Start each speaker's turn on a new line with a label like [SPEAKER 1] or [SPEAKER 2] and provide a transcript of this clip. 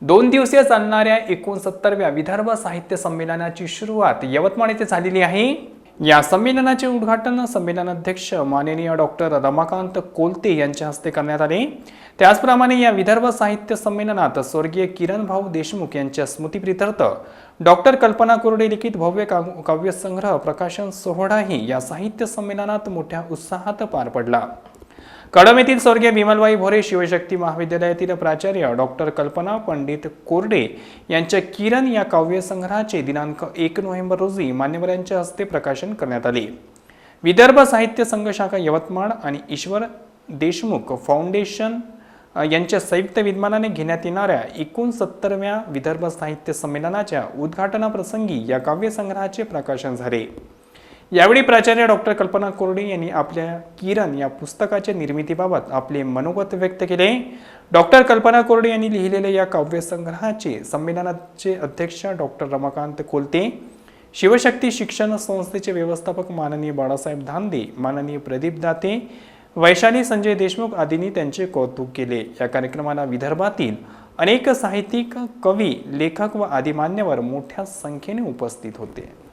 [SPEAKER 1] दोन दिवसीय चालणाऱ्या एकोणसत्तरव्या विदर्भ साहित्य संमेलनाची सुरुवात यवतमाळ येथे झालेली आहे. या संमेलनाचे उद्घाटन संमेलनाध्यक्ष माननीय डॉक्टर रमाकांत कोलते यांच्या हस्ते करण्यात आले. त्याचप्रमाणे या विदर्भ साहित्य संमेलनात स्वर्गीय किरण भाऊ देशमुख यांच्या स्मृतीप्रित्यर्थ डॉक्टर कल्पना कोरडे लिखित भव्य काव- काव्यसंग्रह प्रकाशन सोहळाही या साहित्य संमेलनात मोठ्या उत्साहात पार पडला. कळंब येथील स्वर्गीय विमलबाई भोरे शिवशक्ती महाविद्यालयातील प्राचार्य डॉक्टर कल्पना पंडित कोरडे यांच्या किरण या काव्यसंग्रहाचे दिनांक एक नोव्हेंबर रोजी मान्यवरांच्या हस्ते प्रकाशन करण्यात आले. विदर्भ साहित्य संघ शाखा यवतमाळ आणि ईश्वर देशमुख फाउंडेशन यांच्या संयुक्त विद्यमानाने घेण्यात येणाऱ्या एकोणसत्तरव्या विदर्भ साहित्य संमेलनाच्या उद्घाटनाप्रसंगी या काव्यसंग्रहाचे प्रकाशन झाले. यावेळी प्राचार्य डॉक्टर कल्पना कोरडे यांनी आपल्या किरण या पुस्तकाच्या निर्मितीबाबत आपले मनोगत व्यक्त केले. डॉक्टर कल्पना कोरडे यांनी लिहिलेल्या या काव्यसंग्रहाचे संमेलनाचे अध्यक्ष डॉक्टर रमाकांत कोलते शिवशक्ती शिक्षण संस्थेचे व्यवस्थापक माननीय बाळासाहेब धांदे माननीय प्रदीप दाते वैशाली संजय देशमुख आदींनी त्यांचे कौतुक केले. या कार्यक्रमाला विदर्भातील अनेक साहित्यिक कवी लेखक व आदी मान्यवर मोठ्या संख्येने उपस्थित होते.